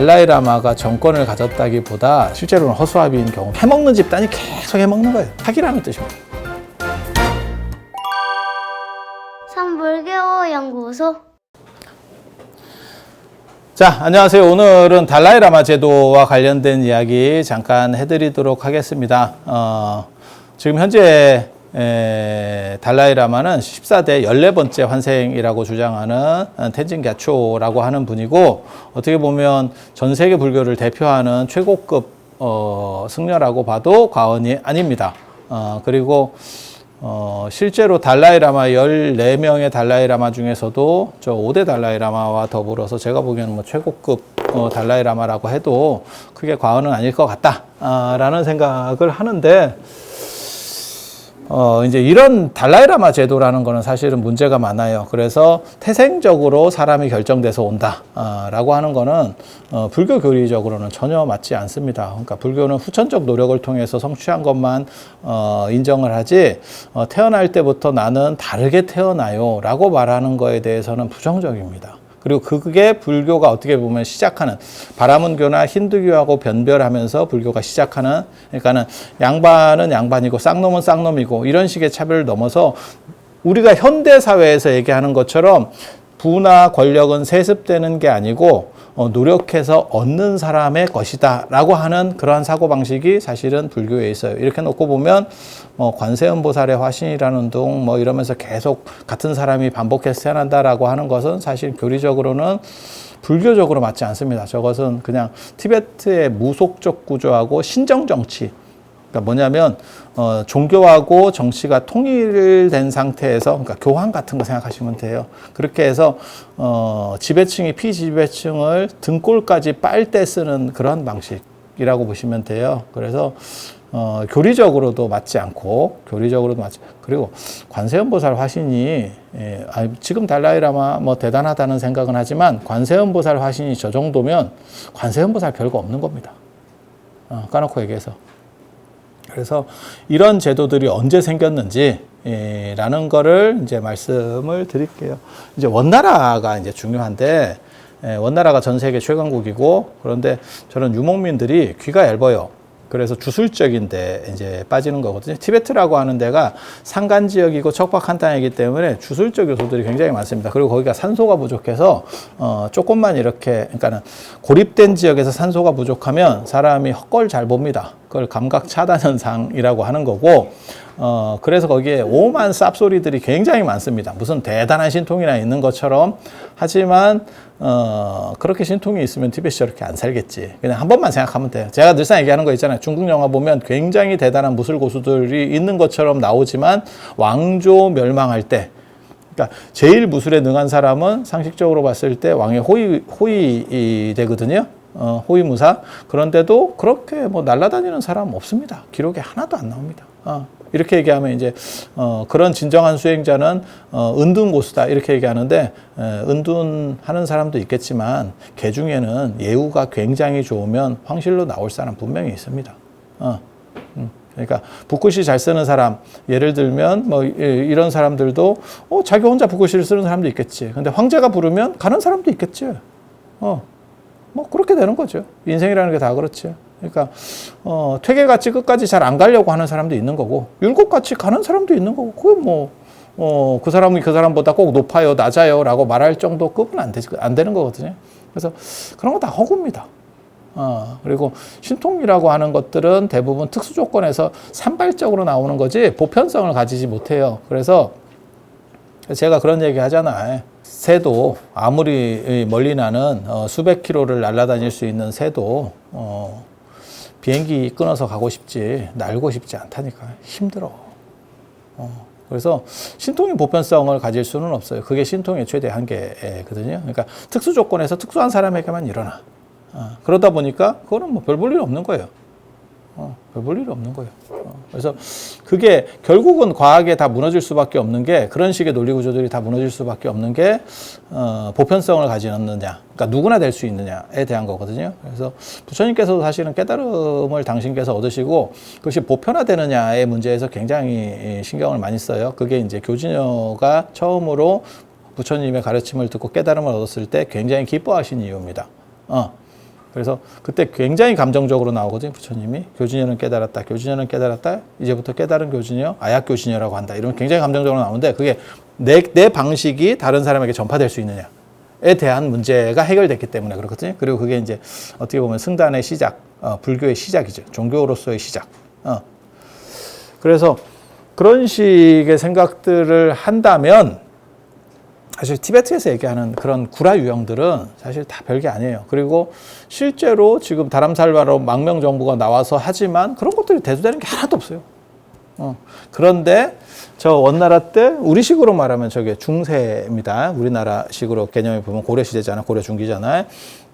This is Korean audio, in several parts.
달라이라마가 정권을 가졌다기보다 실제로는 허수아비인 경우 해먹는 집단이 계속 해먹는 거예요. 사기라는 뜻입니다. 삼불교 연구소 자, 안녕하세요. 오늘은 달라이라마 제도와 관련된 이야기 잠깐 해드리도록 하겠습니다. 어, 지금 현재 에, 달라이라마는 14대 14번째 환생이라고 주장하는 텐진 갸초라고 하는 분이고 어떻게 보면 전 세계 불교를 대표하는 최고급 어, 승려라고 봐도 과언이 아닙니다. 어, 그리고 어, 실제로 달라이라마 14명의 달라이라마 중에서도 저 5대 달라이라마와 더불어서 제가 보기에는 뭐 최고급 어, 달라이라마라고 해도 크게 과언은 아닐 것 같다라는 생각을 하는데 어, 이제 이런 달라이라마 제도라는 거는 사실은 문제가 많아요. 그래서 태생적으로 사람이 결정돼서 온다. 아, 라고 하는 거는 어, 불교 교리적으로는 전혀 맞지 않습니다. 그러니까 불교는 후천적 노력을 통해서 성취한 것만 어, 인정을 하지 어, 태어날 때부터 나는 다르게 태어나요. 라고 말하는 거에 대해서는 부정적입니다. 그리고 그게 불교가 어떻게 보면 시작하는 바라문교나 힌두교하고 변별하면서 불교가 시작하는 그러니까는 양반은 양반이고 쌍놈은 쌍놈이고 이런 식의 차별을 넘어서 우리가 현대 사회에서 얘기하는 것처럼 부나 권력은 세습되는 게 아니고 어, 노력해서 얻는 사람의 것이다 라고 하는 그러한 사고 방식이 사실은 불교에 있어요. 이렇게 놓고 보면 뭐 관세음 보살의 화신이라는 둥 뭐 이러면서 계속 같은 사람이 반복해서 태어난다라고 하는 것은 사실 교리적으로는 불교적으로 맞지 않습니다. 저것은 그냥 티베트의 무속적 구조하고 신정 정치 그러니까 뭐냐면 어, 종교하고 정치가 통일된 상태에서 그러니까 교황 같은 거 생각하시면 돼요. 그렇게 해서 어, 지배층이 피지배층을 등골까지 빨때 쓰는 그런 방식이라고 보시면 돼요. 그래서 어, 교리적으로도 맞지 않고 교리적으로도 맞지 그리고 관세음보살 화신이 예, 아, 지금 달라이라마 뭐 대단하다는 생각은 하지만 관세음보살 화신이 저 정도면 관세음보살 별거 없는 겁니다. 어, 까놓고 얘기해서. 그래서 이런 제도들이 언제 생겼는지 예, 라는 거를 이제 말씀을 드릴게요. 이제 원나라가 이제 중요한데 예, 원나라가 전 세계 최강국이고 그런데 저런 유목민들이 귀가 얇아요. 그래서 주술적인데 이제 빠지는 거거든요. 티베트라고 하는 데가 산간 지역이고 척박한 땅이기 때문에 주술적 요소들이 굉장히 많습니다. 그리고 거기가 산소가 부족해서 어 조금만 이렇게 그러니까는 고립된 지역에서 산소가 부족하면 사람이 헛걸 잘 봅니다. 그걸 감각 차단 현상이라고 하는 거고 어 그래서 거기에 오만 쌉소리들이 굉장히 많습니다. 무슨 대단한 신통이나 있는 것처럼 하지만 어 그렇게 신통이 있으면 티벳이 저렇게 안 살겠지. 그냥 한 번만 생각하면 돼요. 제가 늘상 얘기하는 거 있잖아요. 중국 영화 보면 굉장히 대단한 무술 고수들이 있는 것처럼 나오지만 왕조 멸망할 때 그러니까 제일 무술에 능한 사람은 상식적으로 봤을 때 왕의 호위 호위 되거든요. 어, 호위무사. 그런데도 그렇게 뭐 날아다니는 사람 없습니다. 기록에 하나도 안 나옵니다. 어, 이렇게 얘기하면 이제 어, 그런 진정한 수행자는 어, 은둔 고수다 이렇게 얘기하는데 에, 은둔하는 사람도 있겠지만 개 중에는 예우가 굉장히 좋으면 황실로 나올 사람 분명히 있습니다. 어, 음. 그러니까 붓글씨 잘 쓰는 사람 예를 들면 뭐 이- 이런 사람들도 어, 자기 혼자 붓글씨를 쓰는 사람도 있겠지. 근데 황제가 부르면 가는 사람도 있겠지. 어. 뭐 그렇게 되는 거죠. 인생이라는 게 다 그렇죠. 그러니까 어, 퇴계같이 끝까지 잘 안 가려고 하는 사람도 있는 거고 율곡같이 가는 사람도 있는 거고 그건 뭐 어, 그 사람이 그 사람보다 꼭 높아요, 낮아요 라고 말할 정도 급은 안, 되지, 안 되는 거거든요. 그래서 그런 거 다 허구입니다. 어, 그리고 신통이라고 하는 것들은 대부분 특수 조건에서 산발적으로 나오는 거지 보편성을 가지지 못해요. 그래서 제가 그런 얘기 하잖아요. 새도 아무리 멀리 나는 어, 수백 킬로를 날아다닐 수 있는 새도 어, 비행기 끊어서 가고 싶지 날고 싶지 않다니까 힘들어. 어, 그래서 신통의 보편성을 가질 수는 없어요. 그게 신통의 최대 한계거든요. 그러니까 특수 조건에서 특수한 사람에게만 일어나. 어, 그러다 보니까 그거는 뭐 별 볼 일 없는 거예요. 어, 별볼일 없는 거예요. 어, 그래서 그게 결국은 과학에 다 무너질 수밖에 없는 게 그런 식의 논리 구조들이 다 무너질 수밖에 없는 게 어, 보편성을 가지느냐, 그러니까 누구나 될 수 있느냐에 대한 거거든요. 그래서 부처님께서도 사실은 깨달음을 당신께서 얻으시고 그것이 보편화되느냐의 문제에서 굉장히 신경을 많이 써요. 그게 이제 교진여가 처음으로 부처님의 가르침을 듣고 깨달음을 얻었을 때 굉장히 기뻐하신 이유입니다. 어. 그래서 그때 굉장히 감정적으로 나오거든요. 부처님이 교진여는 깨달았다. 교진여는 깨달았다. 이제부터 깨달은 교진여 아약 교진여라고 한다. 이런 굉장히 감정적으로 나오는데 그게 내, 내 방식이 다른 사람에게 전파될 수 있느냐에 대한 문제가 해결됐기 때문에 그렇거든요. 그리고 그게 이제 어떻게 보면 승단의 시작, 어, 불교의 시작이죠. 종교로서의 시작. 어. 그래서 그런 식의 생각들을 한다면 사실 티베트에서 얘기하는 그런 구라 유형들은 사실 다 별게 아니에요. 그리고 실제로 지금 다람살바로 망명 정부가 나와서 하지만 그런 것들이 대두되는 게 하나도 없어요. 어. 그런데 저 원나라 때 우리식으로 말하면 저게 중세입니다. 우리나라식으로 개념이 보면 고려 시대잖아, 고려 중기잖아요.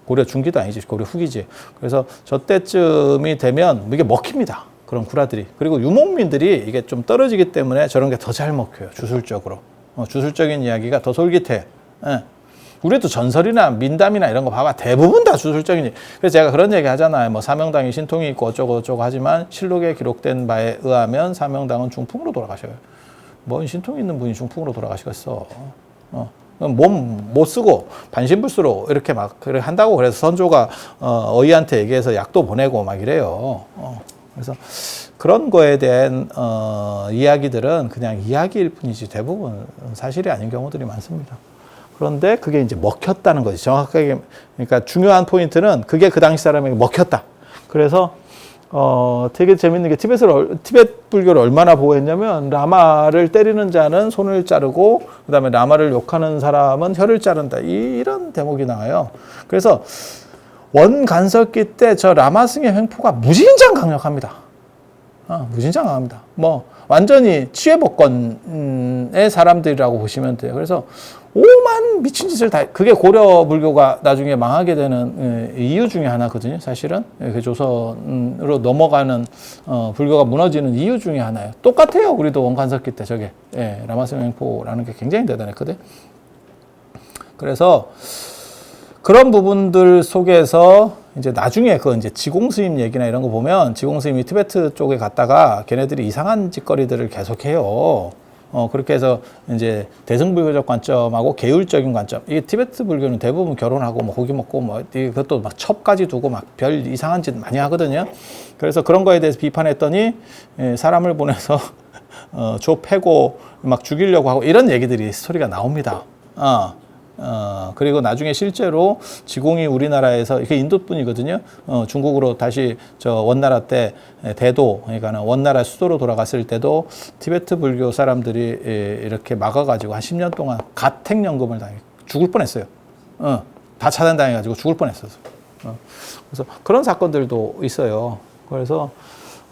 고려 중기도 아니지, 고려 후기지. 그래서 저 때쯤이 되면 이게 먹힙니다. 그런 구라들이. 그리고 유목민들이 이게 좀 떨어지기 때문에 저런 게 더 잘 먹혀요. 주술적으로. 어, 주술적인 이야기가 더 솔깃해. 예. 우리도 전설이나 민담이나 이런 거 봐봐. 대부분 다 주술적인. 얘기. 그래서 제가 그런 얘기 하잖아요. 뭐 사명당이 신통이 있고 어쩌고 어쩌고 하지만 실록에 기록된 바에 의하면 사명당은 중풍으로 돌아가셔요. 뭔 신통 있는 분이 중풍으로 돌아가시겠어. 어. 몸 못 쓰고 반신불수로 이렇게 막 한다고 그래서 선조가 어, 어이한테 얘기해서 약도 보내고 막 이래요. 어. 그래서 그런 거에 대한 어, 이야기들은 그냥 이야기일 뿐이지 대부분 사실이 아닌 경우들이 많습니다. 그런데 그게 이제 먹혔다는 거지. 정확하게 그러니까 중요한 포인트는 그게 그 당시 사람에게 먹혔다. 그래서 어, 되게 재밌는 게 티벳을 얼- 티벳 불교를 얼마나 보호했냐면 라마를 때리는 자는 손을 자르고 그다음에 라마를 욕하는 사람은 혀를 자른다. 이- 이런 대목이 나와요. 그래서 원간섭기 때 저 라마승의 횡포가 무진장 강력합니다. 아, 무진장 강합니다. 뭐 완전히 치외복권의 사람들이라고 보시면 돼요. 그래서 오만 미친 짓을 다 그게 고려 불교가 나중에 망하게 되는 예, 이유 중에 하나거든요. 사실은 예, 그 조선으로 넘어가는 어, 불교가 무너지는 이유 중에 하나예요. 똑같아요. 우리도 원간섭기 때 저게 예, 라마승행포라는 게 굉장히 대단했거든. 그래서 그런 부분들 속에서 이제 나중에 그 이제 지공 스님 얘기나 이런 거 보면 지공 스님이 티베트 쪽에 갔다가 걔네들이 이상한 짓거리들을 계속해요. 어 그렇게 해서 이제 대승불교적 관점하고 계율적인 관점. 이게 티베트 불교는 대부분 결혼하고 뭐 고기 먹고 뭐 이것도 막 첩까지 두고 막 별 이상한 짓 많이 하거든요. 그래서 그런 거에 대해서 비판했더니 예, 사람을 보내서 어, 조 패고 막 죽이려고 하고 이런 얘기들이 스토리가 나옵니다. 어. 어, 그리고 나중에 실제로 지공이 우리나라에서 이게 인도 분이거든요. 어, 중국으로 다시 저 원나라 때 대도, 그러니까 원나라 수도로 돌아갔을 때도 티베트 불교 사람들이 예, 이렇게 막아가지고 한 10년 동안 가택연금을 당해 죽을 뻔했어요. 어, 다 차단당해가지고 죽을 뻔했어요. 어, 그래서 그런 사건들도 있어요. 그래서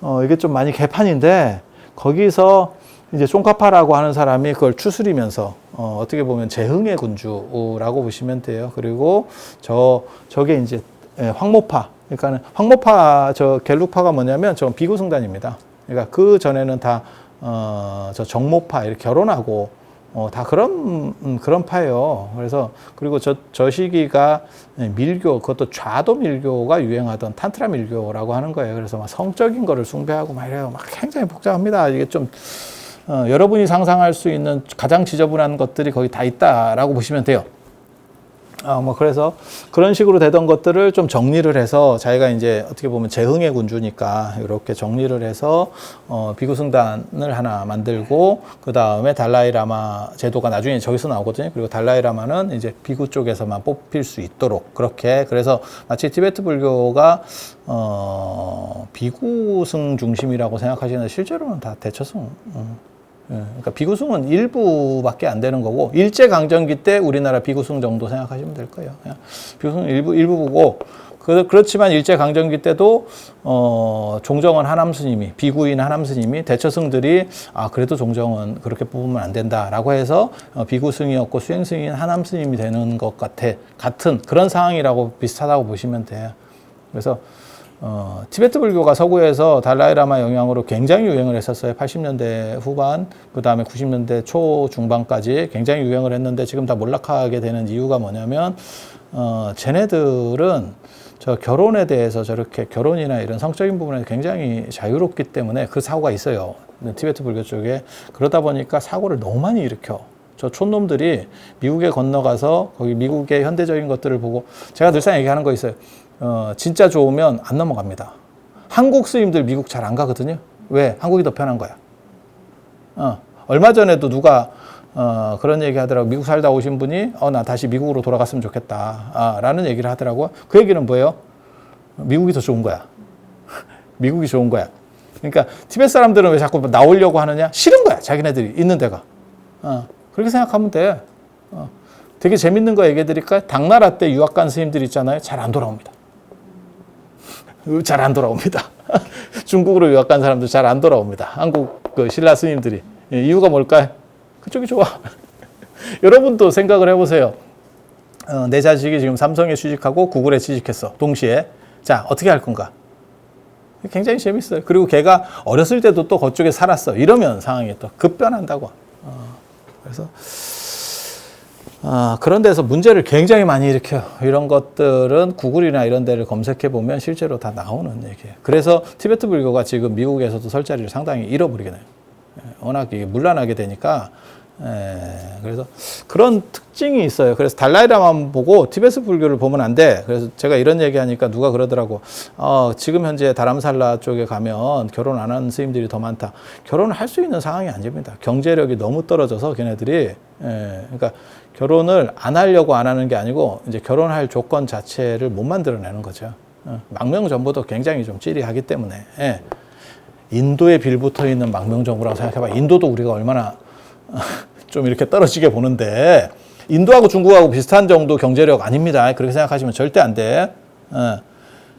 어, 이게 좀 많이 개판인데 거기서 이제 쫑카파라고 하는 사람이 그걸 추스리면서 어, 어떻게 보면 재흥의 군주라고 보시면 돼요. 그리고 저 저게 이제 예, 황모파. 그러니까는 황모파 저 갤룩파가 뭐냐면 저 비구승단입니다. 그러니까 그 전에는 다 어, 저 정모파 이렇게 결혼하고 어, 다 그런 음, 그런 파예요. 그래서 그리고 저, 저 시기가 예, 밀교 그것도 좌도 밀교가 유행하던 탄트라 밀교라고 하는 거예요. 그래서 막 성적인 거를 숭배하고 막 이래요. 막 굉장히 복잡합니다. 이게 좀 어, 여러분이 상상할 수 있는 가장 지저분한 것들이 거기 다 있다라고 보시면 돼요. 아, 뭐 그래서 그런 식으로 되던 것들을 좀 정리를 해서 자기가 이제 어떻게 보면 재흥의 군주니까 이렇게 정리를 해서 어, 비구승단을 하나 만들고 그 다음에 달라이 라마 제도가 나중에 저기서 나오거든요. 그리고 달라이 라마는 이제 비구 쪽에서만 뽑힐 수 있도록 그렇게 그래서 마치 티베트 불교가 어, 비구승 중심이라고 생각하시는데 실제로는 다 대처승. 음. 예, 그러니까 비구승은 일부밖에 안 되는 거고 일제 강점기 때 우리나라 비구승 정도 생각하시면 될 거예요. 비구승 일부 일부고 그, 그렇지만 일제 강점기 때도 어, 종정원 하남 스님이 비구인 하남 스님이 대처승들이 아 그래도 종정원 그렇게 뽑으면 안 된다라고 해서 어, 비구승이었고 수행승인 하남 스님이 되는 것 같아 같은 그런 상황이라고 비슷하다고 보시면 돼요. 그래서 어, 티베트 불교가 서구에서 달라이라마 영향으로 굉장히 유행을 했었어요. 80년대 후반, 그 다음에 90년대 초 중반까지 굉장히 유행을 했는데 지금 다 몰락하게 되는 이유가 뭐냐면, 어, 쟤네들은 저 결혼에 대해서 저렇게 결혼이나 이런 성적인 부분에 굉장히 자유롭기 때문에 그 사고가 있어요. 티베트 불교 쪽에. 그러다 보니까 사고를 너무 많이 일으켜. 저 촌놈들이 미국에 건너가서 거기 미국의 현대적인 것들을 보고 제가 늘상 얘기하는 거 있어요. 어, 진짜 좋으면 안 넘어갑니다. 한국 스님들 미국 잘 안 가거든요. 왜? 한국이 더 편한 거야. 어, 얼마 전에도 누가 어, 그런 얘기 하더라고. 미국 살다 오신 분이 어, 나 다시 미국으로 돌아갔으면 좋겠다. 아, 라는 얘기를 하더라고. 그 얘기는 뭐예요? 미국이 더 좋은 거야. 미국이 좋은 거야. 그러니까 티베트 사람들은 왜 자꾸 나오려고 하느냐? 싫은 거야. 자기네들이 있는 데가. 어, 그렇게 생각하면 돼. 어, 되게 재밌는 거 얘기해 드릴까요? 당나라 때 유학 간 스님들 있잖아요. 잘 안 돌아옵니다. 잘 안 돌아옵니다. 중국으로 유학 간 사람들 잘안 돌아옵니다. 한국 그 신라 스님들이. 예, 이유가 뭘까요? 그쪽이 좋아. 여러분도 생각을 해보세요. 어, 내 자식이 지금 삼성에 취직하고 구글에 취직했어. 동시에. 자, 어떻게 할 건가? 굉장히 재밌어요. 그리고 걔가 어렸을 때도 또 그쪽에 살았어. 이러면 상황이 또 급변한다고. 어, 그래서 아, 그런 데서 문제를 굉장히 많이 일으켜요. 이런 것들은 구글이나 이런 데를 검색해 보면 실제로 다 나오는 얘기예요. 그래서 티베트 불교가 지금 미국에서도 설 자리를 상당히 잃어버리게 돼요. 예, 워낙 이게 문란하게 되니까 에, 그래서 그런 특징이 있어요. 그래서 달라이라만 보고 티베트 불교를 보면 안 돼. 그래서 제가 이런 얘기하니까 누가 그러더라고. 어, 지금 현재 다람살라 쪽에 가면 결혼 안 하는 스님들이 더 많다. 결혼을 할 수 있는 상황이 아닙니다. 경제력이 너무 떨어져서 걔네들이 에, 그러니까 결혼을 안 하려고 안 하는 게 아니고 이제 결혼할 조건 자체를 못 만들어내는 거죠. 어, 망명정보도 굉장히 좀 찌리하기 때문에. 예. 인도에 빌붙어 있는 망명정부라고 생각해봐. 인도도 우리가 얼마나 좀 이렇게 떨어지게 보는데 인도하고 중국하고 비슷한 정도 경제력 아닙니다. 그렇게 생각하시면 절대 안 돼. 어,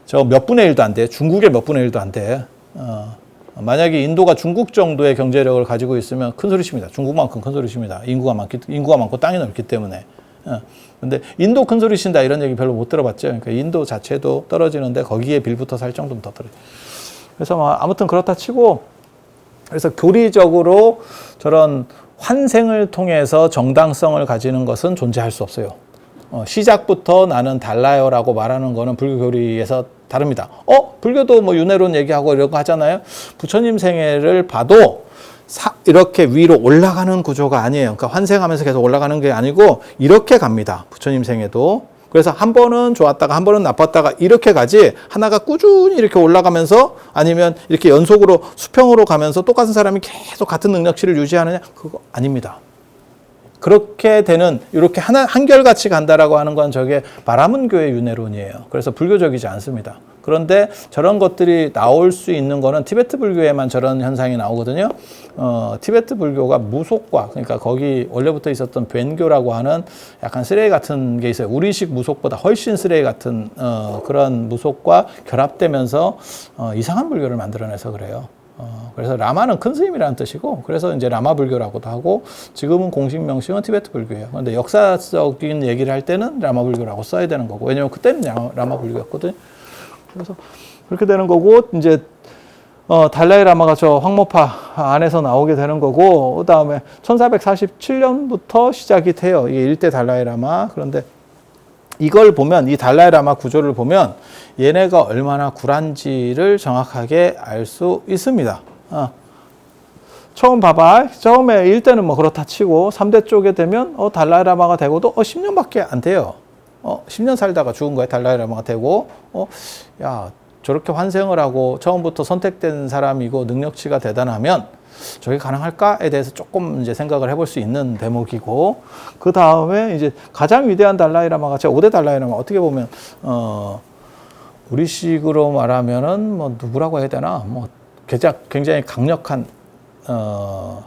저몇 분의 일도 안 돼. 중국의 몇 분의 일도 안 돼. 어, 만약에 인도가 중국 정도의 경제력을 가지고 있으면 큰 소리칩니다. 중국만큼 큰 소리칩니다. 인구가 많기 인구가 많고 땅이 넓기 때문에. 어, 근데 인도 큰 소리 친다 이런 얘기 별로 못 들어봤죠. 그러니까 인도 자체도 떨어지는데 거기에 빌붙어 살 정도면 더 떨어져. 그래서 뭐 아무튼 그렇다 치고 그래서 교리적으로 저런 환생을 통해서 정당성을 가지는 것은 존재할 수 없어요. 어, 시작부터 나는 달라요라고 말하는 거는 불교 교리에서 다릅니다. 어? 불교도 뭐 윤회론 얘기하고 거 하잖아요. 부처님 생애를 봐도 사, 이렇게 위로 올라가는 구조가 아니에요. 그러니까 환생하면서 계속 올라가는 게 아니고 이렇게 갑니다. 부처님 생애도. 그래서 한 번은 좋았다가 한 번은 나빴다가 이렇게 가지 하나가 꾸준히 이렇게 올라가면서 아니면 이렇게 연속으로 수평으로 가면서 똑같은 사람이 계속 같은 능력치를 유지하느냐 그거 아닙니다. 그렇게 되는 이렇게 하나 한결같이 간다라고 하는 건 저게 바라문교의 윤회론이에요. 그래서 불교적이지 않습니다. 그런데 저런 것들이 나올 수 있는 거는 티베트 불교에만 저런 현상이 나오거든요. 어, 티베트 불교가 무속과 그러니까 거기 원래부터 있었던 벤교라고 하는 약간 쓰레기 같은 게 있어요. 우리식 무속보다 훨씬 쓰레기 같은 어, 그런 무속과 결합되면서 어, 이상한 불교를 만들어내서 그래요. 어, 그래서 라마는 큰 스님이라는 뜻이고, 그래서 이제 라마 불교라고도 하고, 지금은 공식 명칭은 티베트 불교예요. 그런데 역사적인 얘기를 할 때는 라마 불교라고 써야 되는 거고, 왜냐면 그때는 라마, 라마 불교였거든. 그래서 그렇게 되는 거고, 이제 어, 달라이 라마가 저 황모파 안에서 나오게 되는 거고, 그 다음에 1447년부터 시작이 돼요. 이게 일대 달라이 라마. 그런데 이걸 보면, 이 달라이 라마 구조를 보면, 얘네가 얼마나 굴한지를 정확하게 알 수 있습니다. 어. 처음 봐봐. 처음에 1대는 뭐 그렇다 치고, 3대 쪽에 되면, 어, 달라이 라마가 되고도, 어, 10년밖에 안 돼요. 어, 10년 살다가 죽은 거예요. 달라이 라마가 되고, 어, 야, 저렇게 환생을 하고 처음부터 선택된 사람이고 능력치가 대단하면 저게 가능할까에 대해서 조금 이제 생각을 해볼 수 있는 대목이고 그 다음에 이제 가장 위대한 달라이라마가 제가 5대 달라이라마 어떻게 보면 어 우리식으로 말하면은 뭐 누구라고 해야 되나? 뭐 굉장히 강력한 어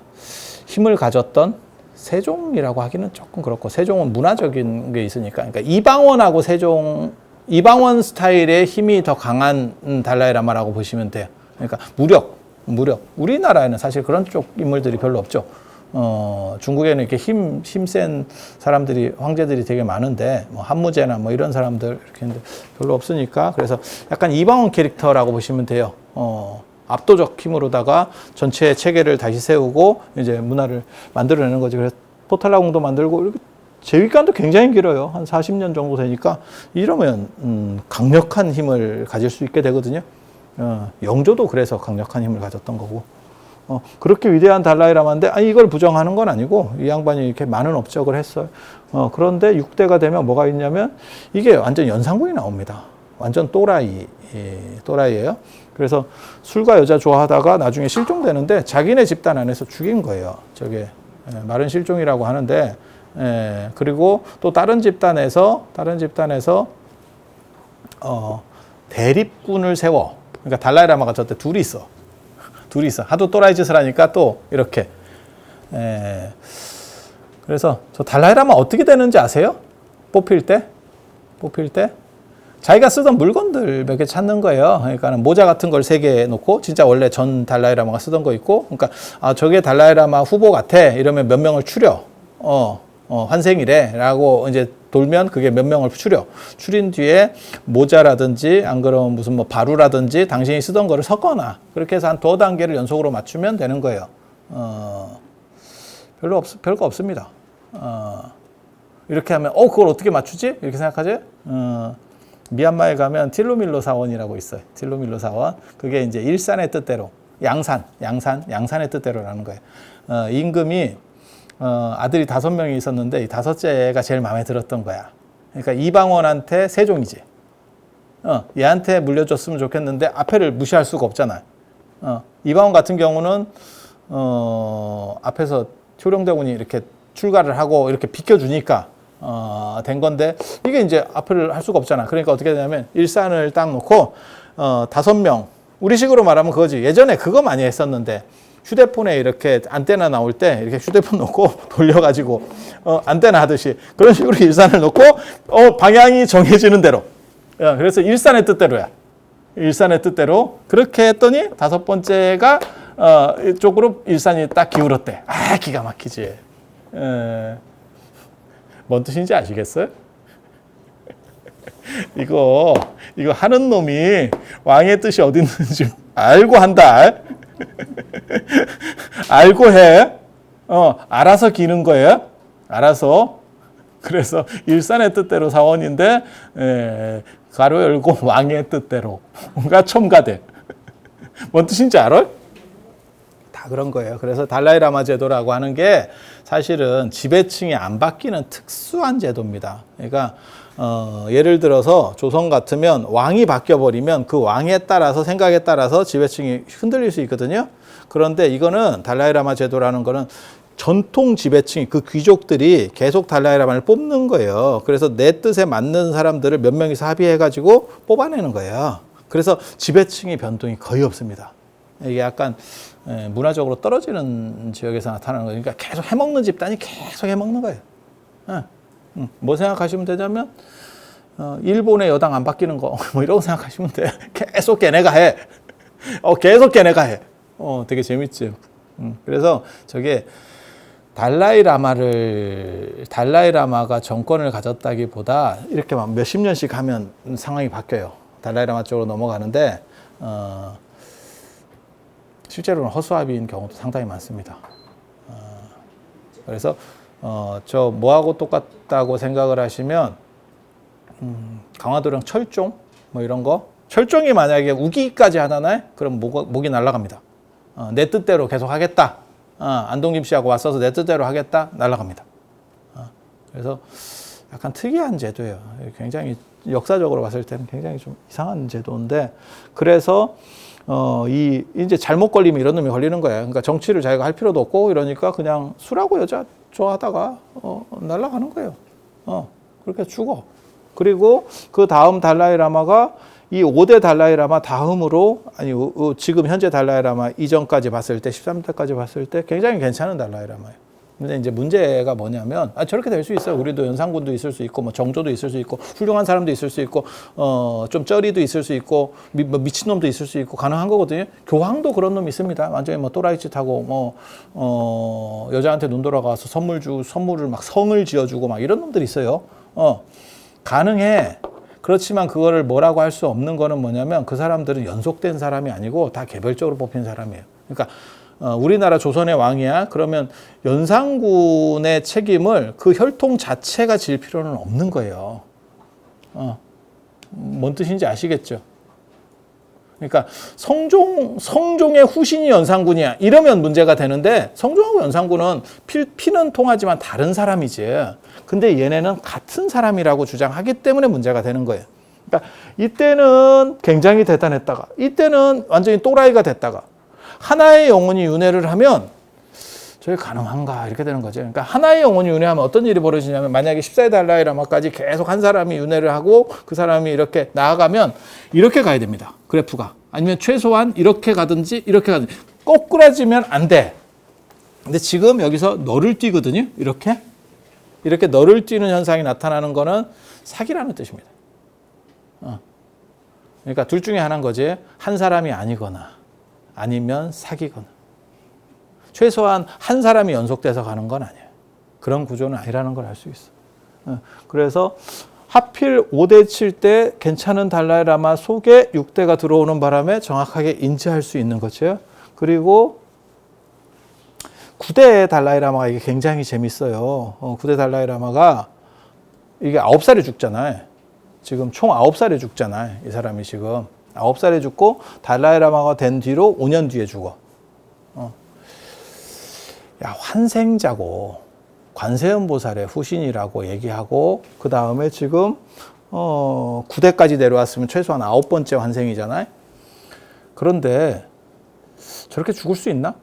힘을 가졌던 세종이라고 하기는 조금 그렇고 세종은 문화적인 게 있으니까. 그러니까 이방원하고 세종 이방원 스타일의 힘이 더 강한 달라이라마라고 보시면 돼요. 그러니까 무력, 무력. 우리나라에는 사실 그런 쪽 인물들이 별로 없죠. 어, 중국에는 이렇게 힘, 힘센 사람들이, 황제들이 되게 많은데, 뭐, 한무제나 뭐 이런 사람들 이렇게 있는데 별로 없으니까, 그래서 약간 이방원 캐릭터라고 보시면 돼요. 어, 압도적 힘으로다가 전체 체계를 다시 세우고, 이제 문화를 만들어내는 거죠. 그래서 포탈라궁도 만들고, 이렇게 재위관도 굉장히 길어요. 한 40년 정도 되니까 이러면 음, 강력한 힘을 가질 수 있게 되거든요. 어, 영조도 그래서 강력한 힘을 가졌던 거고. 어, 그렇게 위대한 달라이라마인데 아, 이걸 부정하는 건 아니고 이 양반이 이렇게 많은 업적을 했어요. 어, 그런데 6대가 되면 뭐가 있냐면 이게 완전 연상군이 나옵니다. 완전 또라이, 예, 또라이예요. 그래서 술과 여자 좋아하다가 나중에 실종되는데 자기네 집단 안에서 죽인 거예요. 저게 예, 마른 실종이라고 하는데 예, 그리고 또 다른 집단에서 다른 집단에서 어, 대립군을 세워. 그러니까 달라이라마가 저때 둘이 있어. 둘이 있어. 하도 또라이 짓을 하니까 또 이렇게. 에, 그래서 저 달라이라마 어떻게 되는지 아세요? 뽑힐 때? 뽑힐 때? 자기가 쓰던 물건들 몇 개 찾는 거예요. 그러니까 모자 같은 걸 세 개 놓고 진짜 원래 전 달라이라마가 쓰던 거 있고, 그러니까 아 저게 달라이라마 후보 같아 이러면 몇 명을 추려. 어, 어 환생이래라고 이제 돌면 그게 몇 명을 추려. 추린 뒤에 모자라든지 안 그러면 무슨 뭐 바루라든지 당신이 쓰던 거를 섞어놔. 그렇게 해서 한 두 단계를 연속으로 맞추면 되는 거예요. 어, 별로 없, 별거 없습니다. 어, 이렇게 하면, 어, 그걸 어떻게 맞추지? 이렇게 생각하지? 어, 미얀마에 가면 틸로밀로 사원이라고 있어요. 틸로밀로 사원. 그게 이제 일산의 뜻대로, 양산, 양산, 양산의 뜻대로라는 거예요. 어, 임금이 어, 아들이 다섯 명이 있었는데 이 다섯째가 제일 마음에 들었던 거야. 그러니까 이방원한테 세종이지. 어, 얘한테 물려줬으면 좋겠는데 앞에를 무시할 수가 없잖아. 어, 이방원 같은 경우는 어, 앞에서 효령대군이 이렇게 출가를 하고 이렇게 비켜주니까 어, 된 건데 이게 이제 앞을 할 수가 없잖아. 그러니까 어떻게 되냐면 일산을 딱 놓고 어, 다섯 명 우리식으로 말하면 그거지. 예전에 그거 많이 했었는데 휴대폰에 이렇게 안테나 나올 때 이렇게 휴대폰 놓고 돌려가지고 어, 안테나 하듯이 그런 식으로 일산을 놓고 어, 방향이 정해지는 대로. 야, 그래서 일산의 뜻대로야. 일산의 뜻대로 그렇게 했더니 다섯 번째가 어, 이쪽으로 일산이 딱 기울었대. 아 기가 막히지. 에, 뭔 뜻인지 아시겠어요? 이거 이거 하는 놈이 왕의 뜻이 어디 있는지 알고 한다. 알고 해. 어, 알아서 기는 거예요. 알아서. 그래서 일산의 뜻대로 사원인데 에, 가로 열고 왕의 뜻대로 뭔가 첨가돼. 뭔 뜻인지 알아요? 다 그런 거예요. 그래서 달라이라마 제도라고 하는 게 사실은 지배층이 안 바뀌는 특수한 제도입니다. 그러니까 어, 예를 들어서 조선 같으면 왕이 바뀌어 버리면 그 왕에 따라서 생각에 따라서 지배층이 흔들릴 수 있거든요. 그런데 이거는 달라이라마 제도라는 거는 전통 지배층 그 귀족들이 계속 달라이라마를 뽑는 거예요. 그래서 내 뜻에 맞는 사람들을 몇 명이서 합의해 가지고 뽑아내는 거예요. 그래서 지배층의 변동이 거의 없습니다. 이게 약간 예, 문화적으로 떨어지는 지역에서 나타나는 거예요. 그러니까 계속 해먹는 집단이 계속 해먹는 거예요. 예. 음, 뭐 생각하시면 되냐면 어, 일본의 여당 안 바뀌는 거 뭐 이러고 생각하시면 돼. 계속 걔네가 해. 어, 계속 걔네가 해. 어, 되게 재밌지. 음, 그래서 저게 달라이 라마를 달라이 라마가 정권을 가졌다기보다 이렇게 막 몇십 년씩 하면 상황이 바뀌어요. 달라이 라마 쪽으로 넘어가는데 어, 실제로는 허수아비인 경우도 상당히 많습니다. 어, 그래서 어, 저 뭐하고 똑같다고 생각을 하시면 음, 강화도령 철종 뭐 이런 거 철종이 만약에 우기까지 하나나요? 그럼 목, 목이 날아갑니다. 어, 내 뜻대로 계속 하겠다. 어, 안동김 씨하고 왔어서 내 뜻대로 하겠다. 날아갑니다. 어, 그래서 약간 특이한 제도예요. 굉장히 역사적으로 봤을 때는 굉장히 좀 이상한 제도인데 그래서 어, 이, 이제 잘못 걸리면 이런 놈이 걸리는 거예요. 그러니까 정치를 자기가 할 필요도 없고 이러니까 그냥 술하고 여자 좋아하다가, 어, 날아가는 거예요. 어, 그렇게 죽어. 그리고 그 다음 달라이라마가 이 5대 달라이라마 다음으로, 아니, 지금 현재 달라이라마 이전까지 봤을 때, 13대까지 봤을 때 굉장히 괜찮은 달라이라마예요. 근데 이제 문제가 뭐냐면 아 저렇게 될 수 있어요. 우리도 연산군도 있을 수 있고 뭐 정조도 있을 수 있고 훌륭한 사람도 있을 수 있고 어좀 쩌리도 있을 수 있고 미, 뭐 미친놈도 있을 수 있고 가능한 거거든요. 교황도 그런 놈 있습니다. 완전히 뭐 또라이 짓하고 뭐 어 여자한테 눈 돌아가서 선물 주 선물을 막 성을 지어주고 막 이런 놈들 있어요. 어 가능해. 그렇지만 그거를 뭐라고 할 수 없는 거는 뭐냐면 그 사람들은 연속된 사람이 아니고 다 개별적으로 뽑힌 사람이에요. 그러니까 어, 우리나라 조선의 왕이야. 그러면 연산군의 책임을 그 혈통 자체가 질 필요는 없는 거예요. 어, 뭔 뜻인지 아시겠죠? 그러니까 성종 성종의 후신이 연산군이야. 이러면 문제가 되는데 성종하고 연산군은 피, 피는 통하지만 다른 사람이지. 근데 얘네는 같은 사람이라고 주장하기 때문에 문제가 되는 거예요. 그러니까 이때는 굉장히 대단했다가 이때는 완전히 또라이가 됐다가 하나의 영혼이 윤회를 하면 저게 가능한가 이렇게 되는 거죠. 그러니까 하나의 영혼이 윤회하면 어떤 일이 벌어지냐면 만약에 14세 달라이 라마까지 계속 한 사람이 윤회를 하고 그 사람이 이렇게 나아가면 이렇게 가야 됩니다. 그래프가 아니면 최소한 이렇게 가든지 이렇게 가든지 꼬꾸라지면 안 돼. 근데 지금 여기서 너를 뛰거든요. 이렇게 이렇게 너를 뛰는 현상이 나타나는 거는 사기라는 뜻입니다. 어. 그러니까 둘 중에 하나인 거지. 한 사람이 아니거나 아니면 사기거나. 최소한 한 사람이 연속돼서 가는 건 아니에요. 그런 구조는 아니라는 걸 알 수 있어. 어. 그래서 하필 5대 7때 괜찮은 달라이라마 속에 6대가 들어오는 바람에 정확하게 인지할 수 있는 거죠. 그리고 9대 달라이라마가 이게 굉장히 재밌어요. 어, 9대 달라이라마가 이게 9살에 죽잖아요. 지금 총 9살에 죽잖아요. 이 사람이 지금. 9살에 죽고 달라이라마가 된 뒤로 5년 뒤에 죽어. 어. 야, 환생자고 관세음 보살의 후신이라고 얘기하고 그 다음에 지금 어, 9대까지 내려왔으면 최소한 아홉 번째 환생이잖아요. 그런데 저렇게 죽을 수 있나?